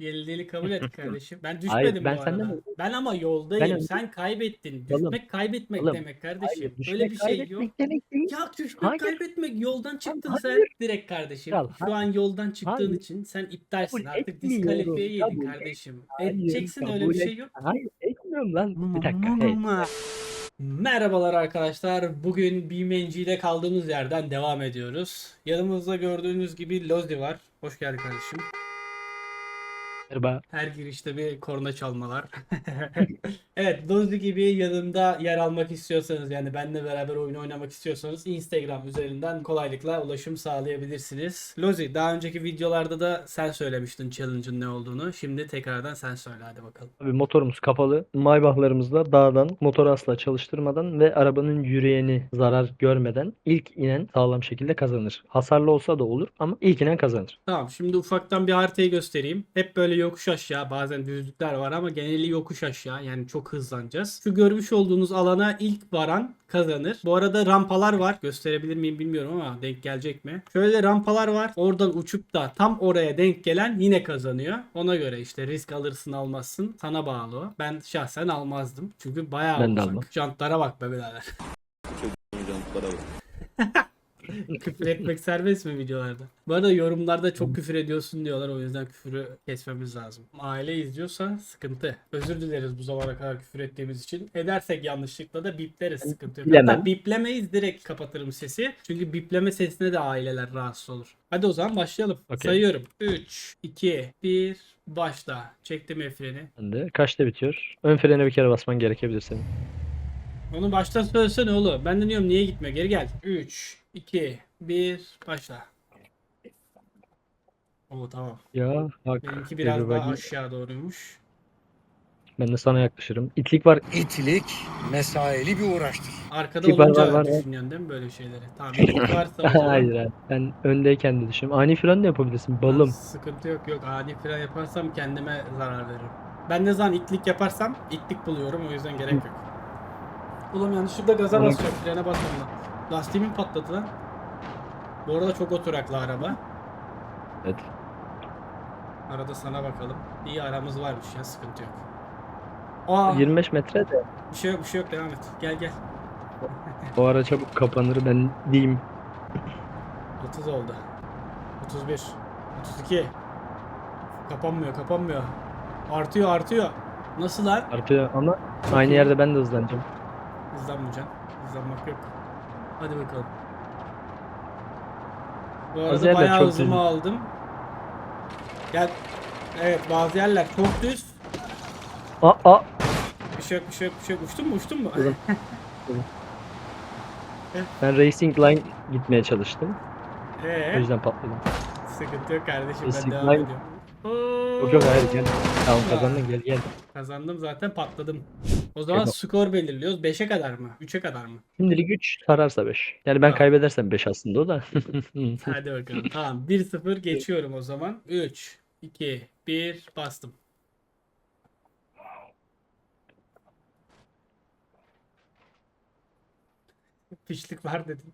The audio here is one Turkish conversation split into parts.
Yenildiğini kabul et kardeşim. Ben düşmedim Hayır, ben bu senden arada. mi- Ben ama yoldayım. Ben Sen kaybettin. Oğlum, Düşmek kaybetmek oğlum, demek kardeşim. Hayır, Öyle bir şey yok. demek değil. Ya düşmek Hayır. kaybetmek yoldan çıktın sen hayır. direkt kardeşim. Ya, Şu an yoldan çıktığın hayır. için sen iptalsin. Kabul Artık diskalifiye yedin kabul kardeşim. Hayır, Edeceksin öyle kabul bir şey yok. Hayır etmiyorum lan. Bir dakika. Hey. Merhabalar arkadaşlar. Bugün BeamNG ile kaldığımız yerden devam ediyoruz. Yanımızda gördüğünüz gibi Lozi var. Hoş geldin kardeşim. Merhaba. Her girişte bir korna çalmalar. evet, Lozi gibi yanımda yer almak istiyorsanız yani benimle beraber oyun oynamak istiyorsanız Instagram üzerinden kolaylıkla ulaşım sağlayabilirsiniz. Lozi daha önceki videolarda da sen söylemiştin challenge'ın ne olduğunu. Şimdi tekrardan sen söyle hadi bakalım. Abi motorumuz kapalı. Maybach'larımızla dağdan motoru asla çalıştırmadan ve arabanın yüreğini zarar görmeden ilk inen sağlam şekilde kazanır. Hasarlı olsa da olur ama ilk inen kazanır. Tamam şimdi ufaktan bir haritayı göstereyim. Hep böyle yokuş aşağı bazen düzlükler var ama geneli yokuş aşağı yani çok hızlanacağız. Şu görmüş olduğunuz alana ilk varan kazanır. Bu arada rampalar var. Gösterebilir miyim bilmiyorum ama denk gelecek mi? Şöyle rampalar var. Oradan uçup da tam oraya denk gelen yine kazanıyor. Ona göre işte risk alırsın almazsın. Sana bağlı o. Ben şahsen almazdım. Çünkü bayağı Ben de uzak. Jantlara bak be birader. küfür etmek serbest mi videolarda? Bu arada yorumlarda çok küfür ediyorsun diyorlar. O yüzden küfürü kesmemiz lazım. Aile izliyorsa sıkıntı. Özür dileriz bu zamana kadar küfür ettiğimiz için. Edersek yanlışlıkla da bipleriz. Sıkıntı yok. Hatta biplemeyiz direkt kapatırım sesi. Çünkü bipleme sesine de aileler rahatsız olur. Hadi o zaman başlayalım. Okey. Sayıyorum. 3, 2, 1, başla. Çektim el freni. Ben de kaçta bitiyor? Ön frene bir kere basman gerekebilir senin. Onu baştan söylesene oğlum. Ben de diyorum niye gitme. Geri gel. 3, 2, 1, başla. Oo tamam. Ya bak. Benimki biraz daha everybody. aşağı doğruymuş. Ben de sana yaklaşırım. İtlik var. İtilik mesaili bir uğraştır. Arkada Bir var, olunca var, var, var. düşünüyorsun değil mi böyle şeyleri? Tamam. ilk varsa o zaman Hayır hayır. Ben öndeyken de düşünüyorum. Ani fren de yapabilirsin. Balım. Sıkıntı yok yok. Ani fren yaparsam kendime zarar veririm. Ben ne zaman itlik yaparsam itlik buluyorum. O yüzden gerek yok. Oğlum yanlışlıkla gaza Ona- basıyorum. Frene basmam Lastiğimin patladı lan. Bu arada çok oturaklı araba. Evet. Arada sana bakalım. İyi aramız varmış ya sıkıntı yok. Aa 25 metre de bir şey yok bir şey yok devam et. Gel gel. o ara çabuk kapanır ben diyeyim. 30 oldu. 31. 32. Kapanmıyor kapanmıyor. Artıyor artıyor. Nasıl lan? Artıyor ama aynı yerde ben de hızlanacağım. Hızlanmayacaksın. Hızlanmak yok. Hadi bakalım. Bu arada yerler bayağı çok hızımı düz. aldım. Gel. Evet bazı yerler çok düz. Aa, aa. Bir şey yok bir şey yok bir şey yok. Uçtun mu uçtun mu? Uçtum. Ben Racing Line gitmeye çalıştım. O Eee yüzden patladım. sıkıntı yok kardeşim ben Racing devam Line- ediyorum. Yok yok hayır gel. Tamam kazandın gel gel. Kazandım zaten patladım. O zaman Yapma. skor belirliyoruz. 5'e kadar mı? 3'e kadar mı? Şimdilik 3 sararsa 5. Yani ben Tamam. kaybedersem 5 aslında o da. Hadi bakalım. Tamam 1-0 geçiyorum o zaman. 3, 2, 1 bastım. Pişlik var dedim.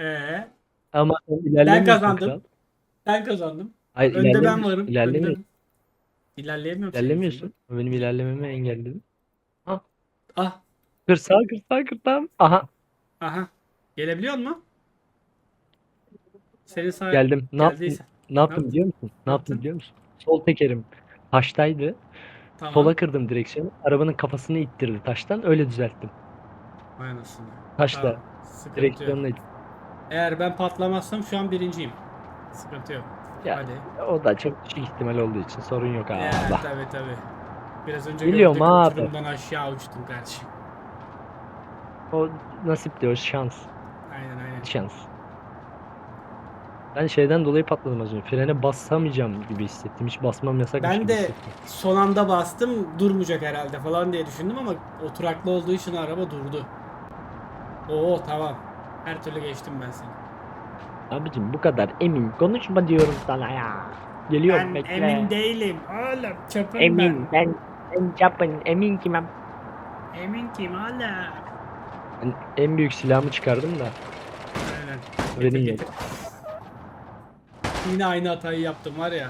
Ee, Ama ilerlemiyorsun kazandım. kral. ben kazandım. Hayır Önde ben varım. Önde... İlerleyemiyorum. İlerlemiyorsun. Benim ilerlememi engelledin. yüzünden. Ah, Kır sağ kır sağ kır tamam. Aha aha. Gelebiliyor mu? Senin sağ geldim. Ne yaptım? geldiyse. Ne yaptım yaptın? biliyor musun? Ne yaptın? yaptım biliyor musun? Sol tekerim taştaydı. Tamam. Sola kırdım direksiyonu. Arabanın kafasını ittirdi taştan. Öyle düzelttim. Vay anasını. Taşla. Tamam. Direksiyonla Eğer ben patlamazsam şu an birinciyim. Sıkıntı yok. Ya, Hadi. O da çok düşük ihtimal olduğu için sorun yok abi. Ya, tabii tabii. Biraz önce Biliyorum gördük abi. uçurumdan aşağı uçtum kardeşim. O nasip diyor şans. Aynen aynen. Şans. Ben şeyden dolayı patladım az önce. Frene basamayacağım gibi hissettim. Hiç basmam yasakmış Ben gibi de hissettim. son anda bastım durmayacak herhalde falan diye düşündüm ama oturaklı olduğu için araba durdu. Oo tamam. Her türlü geçtim ben seni. Abicim bu kadar emin konuşma diyorum sana ya. Geliyorum ben bekle. emin değilim. Oğlum çapım Emin ben. Ben yapın emin kimim. ben. Emin kim hala? Ben en büyük silahımı çıkardım da. Aynen. Benim Getir, yok. getir. Yine aynı hatayı yaptım var ya.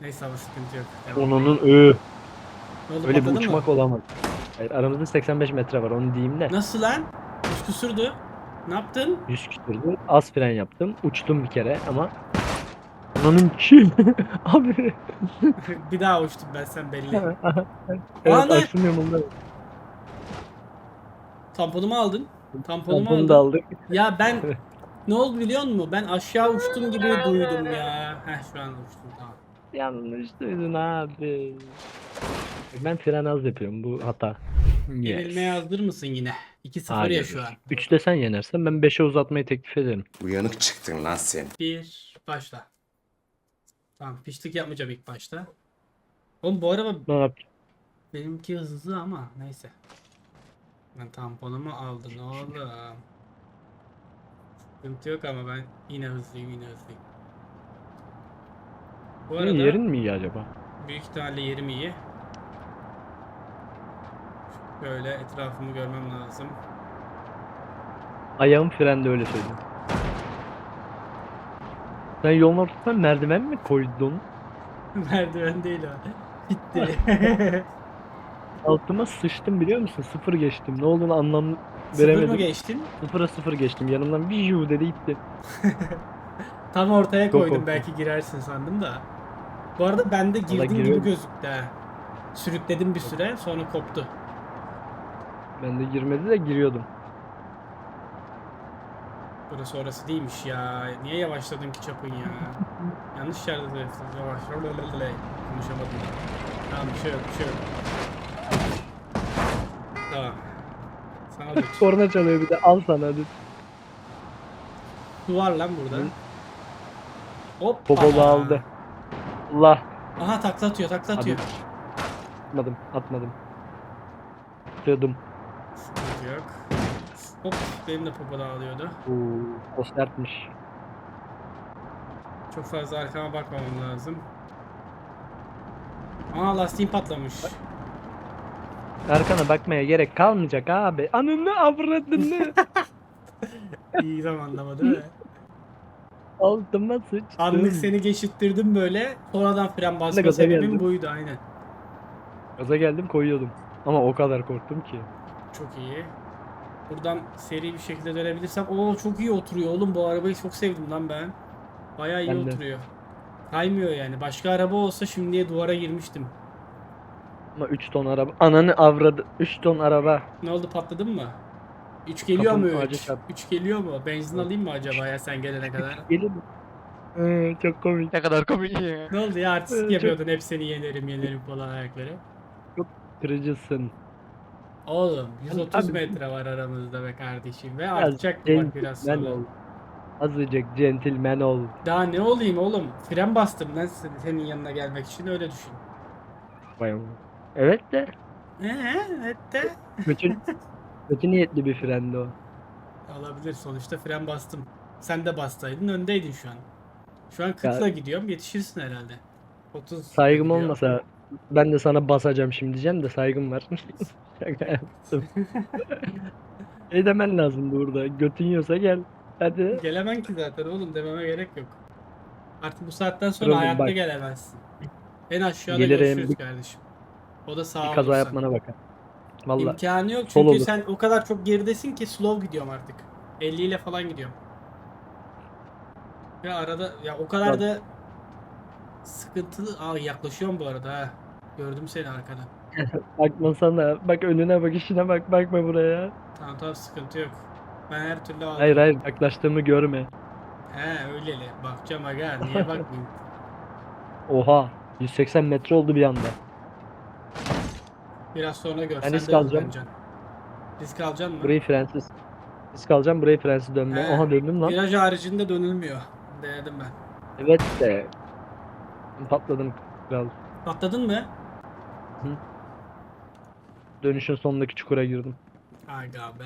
Neyse ama sıkıntı yok. Devam. Onunun ı. Ne oldu, Öyle bir patladı mı? uçmak olamaz. Hayır, aramızda 85 metre var onu diyeyim de. Nasıl lan? Üç küsürdü. Ne yaptın? 100 küsürdü. Az fren yaptım. Uçtum bir kere ama Onun kim? Abi. bir daha uçtum ben sen belli. evet Ana! aksın yolunda. Tamponumu aldın. Tamponumu Tamponu aldın. aldık. Ya ben ne oldu biliyor musun? Ben aşağı uçtum gibi duydum ya. Heh şu an uçtum tamam. Yanlış duydun abi. Ben fren az yapıyorum bu hata. Yenilmeye hazır mısın yine? 2-0 ya Hayır. şu an. 3'te sen yenersen ben 5'e uzatmayı teklif ederim. Uyanık çıktın lan sen. Bir başla. Tamam pişlik yapmayacağım ilk başta. Oğlum bu araba Ne yap? benimki hızlı ama neyse. Ben tamponumu aldın oğlum. Sıkıntı yok ama ben yine hızlıyım yine hızlıyım. Bu Senin arada yerin mi iyi acaba? büyük ihtimalle yerim iyi. Böyle etrafımı görmem lazım. Ayağım frende öyle söyleyeyim. Sen yolun ortasına merdiven mi koydun? Merdiven değil o. Bitti. Altıma sıçtım biliyor musun? Sıfır geçtim. Ne olduğunu anlam Sıfır mı veremedim. geçtin? Sıfıra sıfır geçtim. Yanımdan bir yu dedi gitti. Tam ortaya koydum belki girersin sandım da. Bu arada bende girdin gibi gözüktü ha. Sürükledim bir süre sonra koptu. Ben de girmedi de giriyordum. Burası orası değilmiş ya. Niye yavaşladın ki çapın ya? Yanlış yerde de yavaş. Konuşamadım. Tamam bir şey yok bir şey yok. Tamam. Sana Korna çalıyor bir de al sana hadi. su var lan burada. Hop. Popolu aldı. Allah. Aha takla atıyor takla atıyor. Atmadım atmadım. Atıyordum. Sıkıntı yok. Hop benim de popo alıyordu. Oo, o sertmiş. Çok fazla arkama bakmamam lazım. Aa lastiğim patlamış. Arkana bakmaya gerek kalmayacak abi. Anını avradını. İyi zamanlama değil mi? Altıma sıçtım. Anlık seni geçittirdim böyle. Sonradan fren basma gaza sebebim geldim. buydu aynen. Gaza geldim koyuyordum. Ama o kadar korktum ki. Çok iyi. Buradan seri bir şekilde dönebilirsem. Oo çok iyi oturuyor oğlum bu arabayı çok sevdim lan ben. Bayağı iyi Ben de. oturuyor. Kaymıyor yani. Başka araba olsa şimdiye duvara girmiştim. Ama 3 ton araba. Ananı avradı. 3 ton araba. Ne oldu patladın mı? 3 geliyor Kapım mu ağaca 3? çarptı. 3 geliyor mu? Benzin alayım mı acaba ya sen gelene kadar? Gelir mi? Ee, çok komik. Ne kadar komik ya. ne oldu ya artistik Çok- yapıyordun hep seni yenerim yenerim falan ayakları. Kırıcısın. Oğlum 130 Abi- metre var aramızda be kardeşim ve artacak bu bak biraz Centilmen sonra. ol. Azıcık centilmen ol. Daha ne olayım oğlum? Fren bastım lan sen- senin yanına gelmek için öyle düşün. Vay be. Evet de. Ee, evet de. Kötü, kötü niyetli bir frendi o. Olabilir sonuçta fren bastım. Sen de bassaydın öndeydin şu an. Şu an 40'la gidiyorum yetişirsin herhalde. 30 Saygım olmasa ben de sana basacağım şimdi diyeceğim de saygım var. Şaka yaptım. şey demen lazım burada. Götün yiyorsa gel. Hadi. Gelemen ki zaten oğlum dememe gerek yok. Artık bu saatten sonra Kralım hayatta bak. gelemezsin. En aşağıda Gelirim, görüşürüz kardeşim. O da sağ Bir kaza olursan. yapmana bakar. Vallahi İmkanı yok Sol çünkü olur. sen o kadar çok geridesin ki slow gidiyorum artık. 50 ile falan gidiyorum. Ya arada ya o kadar Tamam. da sıkıntılı. Aa yaklaşıyorum bu arada ha. Gördüm seni arkadan. bakmasana. Bak önüne bak işine bak. Bakma buraya. Tamam tamam sıkıntı yok. Ben her türlü aldım. Hayır hayır yaklaştığımı görme. He öyleli. Bakacağım aga. Niye bakmayayım? Oha. 180 metre oldu bir anda. Biraz sonra görsen risk de alacağım. öğreneceksin. Risk alacaksın mı? Burayı frensiz. Risk alacağım burayı frensiz dönme. He. Oha döndüm lan. Viraj haricinde dönülmüyor. Denedim ben. Evet de. Patladım kral. Patladın mı? Dönüşün sonundaki çukura girdim. Aga be.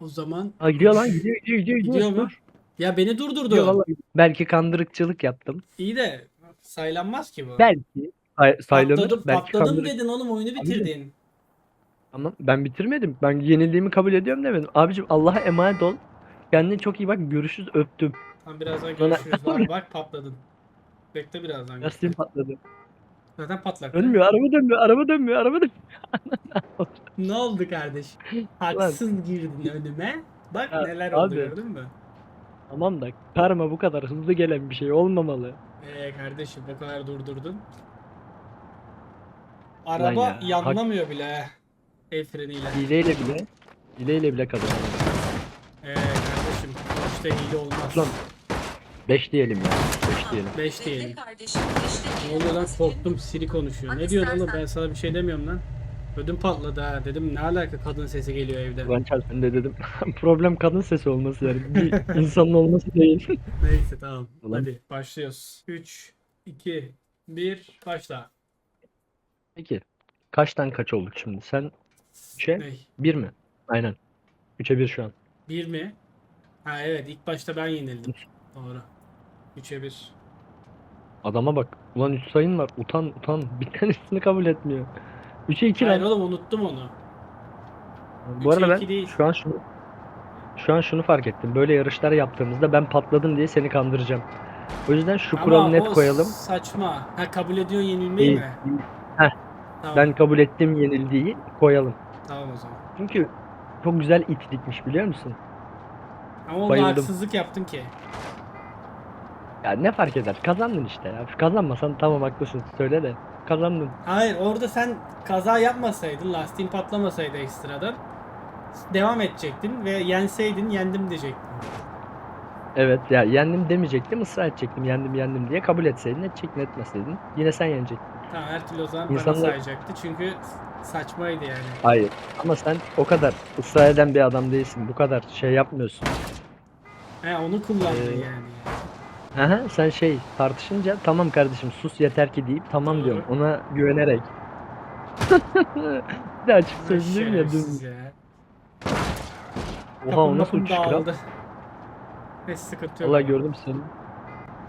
O zaman Ha gidiyor lan gidiyor gidiyor gidiyor. Gidiyor mu? Ya beni Gidiyor durdurdu. vallahi. Belki kandırıkçılık yaptım. İyi de saylanmaz ki bu. Belki. Say saylanır. Patladım, Belki patladım kandırık. dedin oğlum oyunu bitirdin. Ama ben bitirmedim. Ben yenildiğimi kabul ediyorum demedim. Abicim Allah'a emanet ol. Kendine çok iyi bak. Görüşürüz öptüm. Tamam birazdan görüşürüz. Bak patladın. Bekle birazdan. Lastiğim patladı. Zaten patlak. Dönmüyor, araba dönmüyor, araba dönmüyor, araba dönmüyor. Ne oldu kardeşim? Haksız girdin önüme. Bak Ya, neler oldu abi. gördün mü? Tamam da karma bu kadar hızlı gelen bir şey olmamalı. Ee kardeşim o kadar durdurdun. Araba ya, yanlamıyor bile he. El freniyle. Hileyle bile, hileyle bile kazanıyor. Ee kardeşim işte hile olmaz. Lan 5 diyelim ya, 5 diyelim. 5 Bekle diyelim. kardeşim, Ne diyelim. oluyor lan korktum Siri konuşuyor. Ne diyorsun oğlum ben sana bir şey demiyorum lan. Ödüm patladı ha dedim ne alaka kadın sesi geliyor evden. Çarpın de dedim. Problem kadın sesi olması yani. Bir insanın olması değil. Neyse tamam. Ulan. Hadi başlıyoruz. 3, 2, 1 başla. Peki. Kaçtan kaç olduk şimdi? Sen 3'e Ney? 1 mi? Aynen. 3'e 1 şu an. 1 mi? Ha evet ilk başta ben yenildim. Doğru. 3'e 1. Adama bak. Ulan 3 sayın var. Utan utan. Bir tanesini kabul etmiyor. 3'e 2 Hayır lan. oğlum unuttum onu. Bu arada ben değil. şu an şunu şu an şunu fark ettim. Böyle yarışlar yaptığımızda ben patladım diye seni kandıracağım. O yüzden şu kuralı net koyalım. saçma. Ha kabul ediyorsun yenilmeyi Değil, mi? Heh, Tamam. Ben kabul ettim yenildiği koyalım. Tamam o zaman. Çünkü çok güzel it dikmiş biliyor musun? Ama ona Bayıldım. haksızlık yaptın ki. Ya ne fark eder? Kazandın işte ya. Kazanmasan tamam haklısın. Söyle de. Kazandın. Hayır orada sen kaza yapmasaydın, lastiğin patlamasaydı ekstradan devam edecektin ve yenseydin yendim diyecektin. Evet ya yendim demeyecektim ısrar edecektim yendim yendim diye kabul etseydin edecektin etmeseydin yine sen yenecektin. Tamam her türlü o zaman İnsanlar- bana sayacaktı çünkü saçmaydı yani. Hayır ama sen o kadar ısrar eden bir adam değilsin bu kadar şey yapmıyorsun. He onu kullandın Ee, yani. Aha, sen şey tartışınca tamam kardeşim sus yeter ki deyip tamam diyorum ona güvenerek. Bir de açık sözlüyüm ya dün. ya. Oha Kapım o nasıl mapım uçuş kral? dağıldı. Neyse sıkıntı yok. Valla gördüm seni.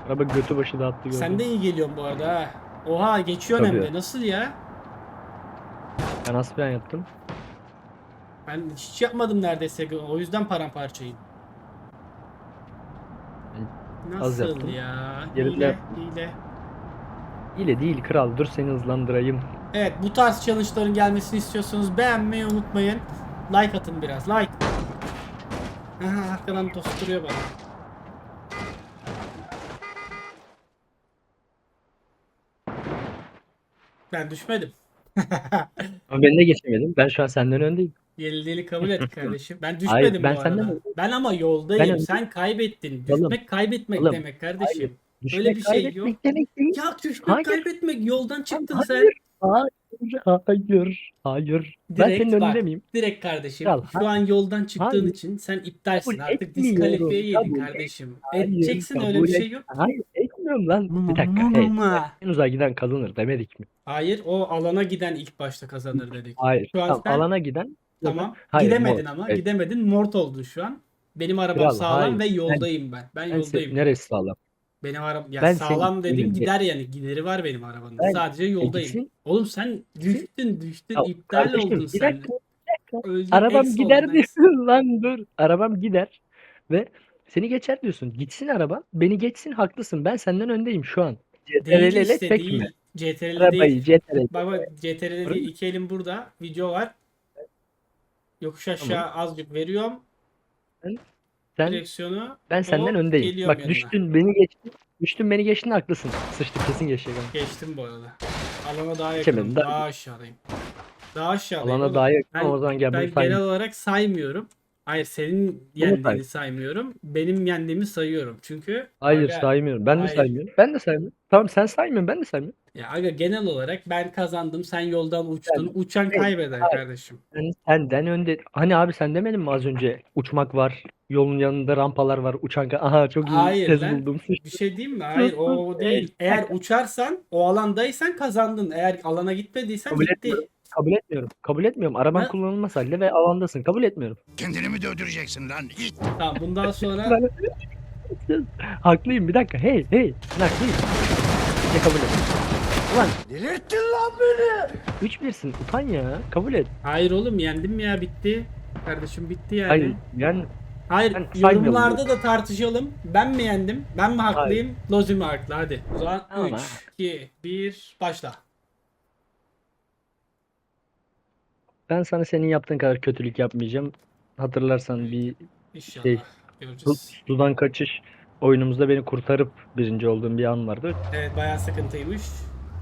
Araba götü başı dağıttı gördüm. Sen de iyi geliyorsun bu arada ha. Oha geçiyorsun hem Tabii. de. Nasıl ya? Ben aslen yaptım. Ben hiç yapmadım neredeyse. O yüzden paramparçayım. Az Nasıl yaptım. ya? Geride- Hile, hile. İle değil kral dur seni hızlandırayım. Evet bu tarz challenge'ların gelmesini istiyorsanız beğenmeyi unutmayın. Like atın biraz. Like. Aha arkadan tosturuyor bana. Ben düşmedim. Ama ben de geçemedim. Ben şu an senden öndeyim. Yenildiğini kabul et kardeşim. Ben düşmedim Hayır, ben bu senden arada. öndeyim. Ben ama yoldayım. Ben- Sen kaybettin. Oğlum, Düşmek kaybetmek oğlum, demek kardeşim. Düşmek, Öyle bir şey yok. kaybetmek demek değil. Ya düşmek Hayır. kaybetmek yoldan çıktın sen. Hayır, hayır, hayır, hayır. ben Direkt senin bak. önünde miyim? Direkt kardeşim. Kral, Şu an yoldan çıktığın Hayır. için sen iptalsin. Kabul Artık etmiyorum, diskalifiye yedin kabul kardeşim. Hayır, Edeceksin öyle kabul bir şey yok. Hayır, etmiyorum lan. Bir dakika. Hey, en uzağa giden kazanır demedik mi? Hayır o alana giden ilk başta kazanır dedik. Hayır. Şu an Tamam, sen- alana giden Tamam. Hayır, Gidemedin mor. ama. Evet. Gidemedin. Mort oldun şu an. Benim arabam Kral, sağlam hayır. ve yoldayım ben. Ben, Ben yoldayım. se- neresi sağlam? Benim arabam ya Ben sağlam senin- dediğim benim- gider yani. Gideri var benim arabanın. Ben- Sadece yoldayım. gitsin. Oğlum sen düştün düştün Ya iptal kardeşim, oldun bir sen. dakika, Öldün, Arabam ex gider oldun, ex. diyorsun lan dur. Arabam gider ve seni geçer diyorsun. Gitsin araba. Beni geçsin haklısın. Ben senden öndeyim şu an. Değil CTRL ile işte tek değil. CTRL Arabayı değil. CTRL. Bak bak CTRL değil. İki elim burada. Video var. Yokuş aşağı azıcık veriyorum. Sen Direksiyonu. ben senden Hop, öndeyim. geliyorum Bak yanına. düştün beni geçtin. Düştün beni geçtin haklısın. Sıçtık kesin geçecek ama. Geçtim bu arada. Alana daha Geçemedim, yakınım. daha- Daha aşağıdayım. Daha aşağıdayım. Alana oğlum. daha yakın Ben- ama o zaman gel Ben genel olarak saymıyorum. Hayır senin yendiğini say. saymıyorum. Benim yendiğimi sayıyorum. Çünkü Hayır aga, saymıyorum. Ben de hayır. saymıyorum. Ben de saymıyorum. Tamam sen saymıyorsun ben de saymıyorum. ya aga genel olarak ben kazandım. Sen yoldan uçtun. Uçan Hayır, kaybeder hayır. kardeşim. Sen senden önde. Hani abi sen demedin mi az önce uçmak var. Yolun yanında rampalar var. Uçan ka- Aha çok iyi Hayır tez lan. buldum. Bir şey diyeyim mi? Hayır o, o değil. Eğer uçarsan o alandaysan kazandın. Eğer alana gitmediysen Kabul gitti. etmiyorum. Kabul etmiyorum. Kabul etmiyorum. Araban Ben- kullanılmaz halde ve alandasın. Kabul etmiyorum. Kendini mi dövdüreceksin lan? İt. Tamam bundan sonra Ben- haklıyım bir dakika. Hey hey. Ben haklıyım. Ne kabul et. Ulan Delirttin lan beni. 3-1'sin. Utan ya. Kabul et. hayır oğlum yendim ya bitti. Kardeşim bitti yani. Hayır. Yani Hayır Ben saymıyorum yorumlarda da tartışalım. Ben mi yendim? Ben mi haklıyım? Lozi mi haklı? Hadi. O zaman Tamam 3, 2, 1 başla. Ben sana senin yaptığın kadar kötülük yapmayacağım. Hatırlarsan bir İnşallah. Şey, Göreceğiz. su- sudan kaçış oyunumuzda beni kurtarıp birinci olduğum bir an vardı. Evet bayağı sıkıntıymış.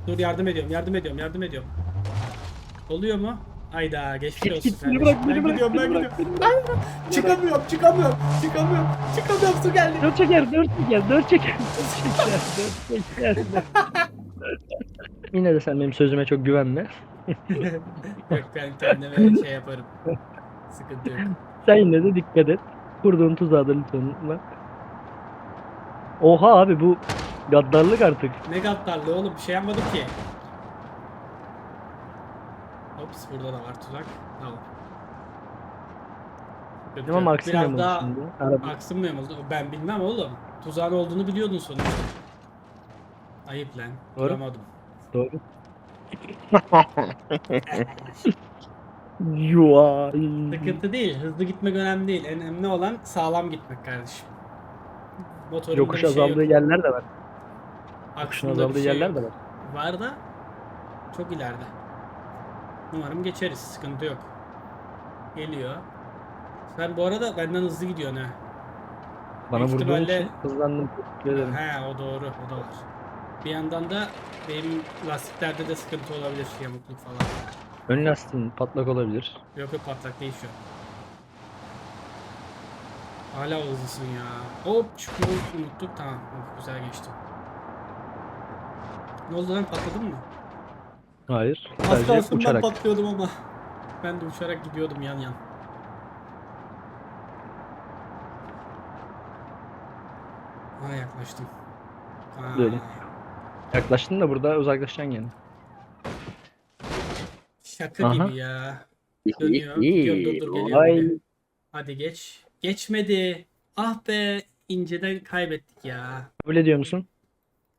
Dur yardım ediyorum, yardım ediyorum, yardım ediyorum. Oluyor mu? Ayda geçmiş olsun git, beni kardeşim. bırak, beni ben bırak, gidiyorum, ben beni bırak, gidiyorum. Ay, çıkamıyorum, çıkamıyorum, çıkamıyorum, çıkamıyorum su geldi. Dört çeker, dört çeker, dört çeker, dört çeker, dört çeker. Yine de sen benim sözüme çok güvenme. Yok ben kendime şey yaparım. Sıkıntı yok. Sen yine de dikkat et. Kurduğun tuzağa da lütfen bak. Oha abi bu gaddarlık artık. Ne gaddarlığı oğlum bir şey yapmadım ki. Ops burada da var tuzak. Tamam. Ama yok. Maxim Biraz daha şimdi. Araba. Aksın mı yamuldu? Ben bilmem oğlum. Tuzağın olduğunu biliyordun sonuçta. Ayıp lan. Doğru. Duramadım. Doğru. Yuva. Sıkıntı değil. Hızlı gitmek önemli değil. En önemli olan sağlam gitmek kardeşim. Motorunda Yokuş şey azaldığı yerler de var. Yokuşun azaldığı şey yerler de var. Var da çok ileride. Umarım geçeriz. Sıkıntı yok. Geliyor. Sen bu arada benden hızlı gidiyorsun ha. Bana Büyük vurduğun ihtimalle- için hızlandım. Teşekkür ederim. He o doğru. O var. Bir yandan da benim lastiklerde de sıkıntı olabilir. Yamukluk falan. Ön lastiğin patlak olabilir. Yok yok patlak değil şu an. Hala hızlısın ya. Hop çukur unuttuk. Tamam. Of, güzel geçti. Ne oldu lan patladın mı? Hayır. Az kalsın ben uçarak. patlıyordum ama. Ben de uçarak gidiyordum yan yan. Ha yaklaştım. Ha. Böyle. Yaklaştın da burada uzaklaşacaksın yani. Şaka Aha. gibi ya. Dönüyor. Gidiyorum dur dur geliyor. Vay. Hadi geç. Geçmedi. Ah be. inceden kaybettik ya. Kabul ediyor musun?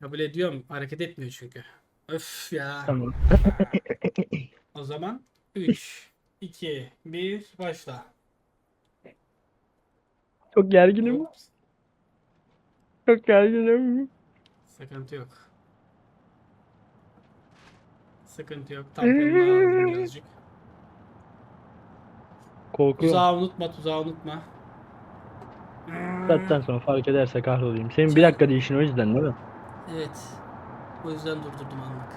Kabul ediyorum. Hareket etmiyor çünkü. Öf ya. Tamam. O zaman 3, 2, 1 başla. Çok gerginim. Çok gerginim. Sıkıntı yok. Sıkıntı yok. Tamponunu aldım birazcık. Korkuyorum. Tuzağı unutma, tuzağı unutma. Zaten sonra fark ederse kahrolayım. Senin bir dakika değişin o yüzden değil mi? Evet. O yüzden durdurdum anlık.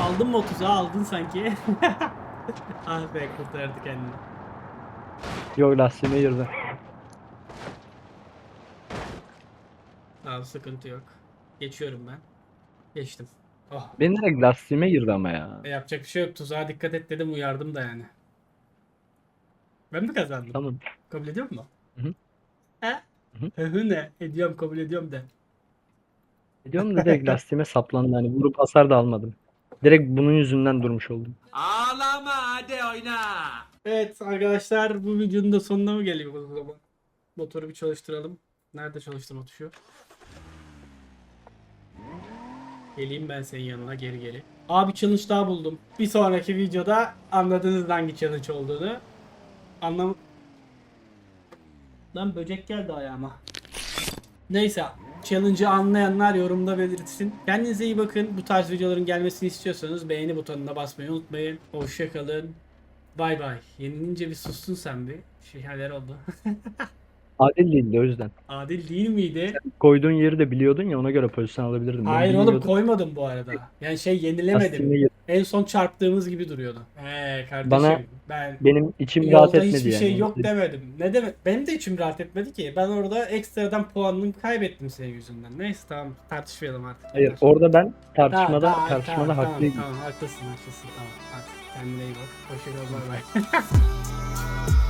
Aldın mı o tuzağı? Aldın sanki. ah be kurtardı kendini. Yok lastiğime girdi. Tamam sıkıntı yok. Geçiyorum ben. Geçtim. Oh. Benim direkt lastiğime girdi ama ya. E, yapacak bir şey yok. Tuzağa dikkat et dedim uyardım da yani. Ben mi kazandım? Tamam. Kabul ediyor musun? Hı hı. He? Hı ne? Ediyorum kabul ediyorum de. Diyorum da direkt lastiğime saplandı. Hani vurup hasar da almadım. Direkt bunun yüzünden durmuş oldum. Ağlama hadi oyna. Evet arkadaşlar bu videonun da sonuna mı geliyor o zaman? Motoru bir çalıştıralım. Nerede çalıştırma tuşu? Geleyim ben senin yanına geri geri. Abi challenge daha buldum. Bir sonraki videoda anladınız hangi challenge olduğunu. Anlam... Lan böcek geldi ayağıma. Neyse. Challenge'ı anlayanlar yorumda belirtsin. Kendinize iyi bakın. Bu tarz videoların gelmesini istiyorsanız beğeni butonuna basmayı unutmayın. Hoşçakalın. Bay bay. Yenilince bir sustun sen bir. Şeyler oldu. Adil değildi o yüzden. Adil değil miydi? Koyduğun yeri de biliyordun ya ona göre pozisyon alabilirdim. Ben Hayır oğlum bilmiyordum. koymadım bu arada. Yani şey yenilemedim. Lastiğime girdi. En son çarptığımız gibi duruyordu. Eee kardeşim Bana ben Benim içim rahat yolda etmedi hiçbir yani. şey yok demedim. Ne demek? Benim de içim rahat etmedi ki. Ben orada ekstradan puanımı kaybettim senin yüzünden. Neyse tamam tartışmayalım artık. Hayır Yeter. orada ben Tamam, tartışmada tamam, tartışmada tamam, haklıydım. Tamam, haklısın haklısın tamam. Hadi kendine iyi bak. Hoşçakal bay bay.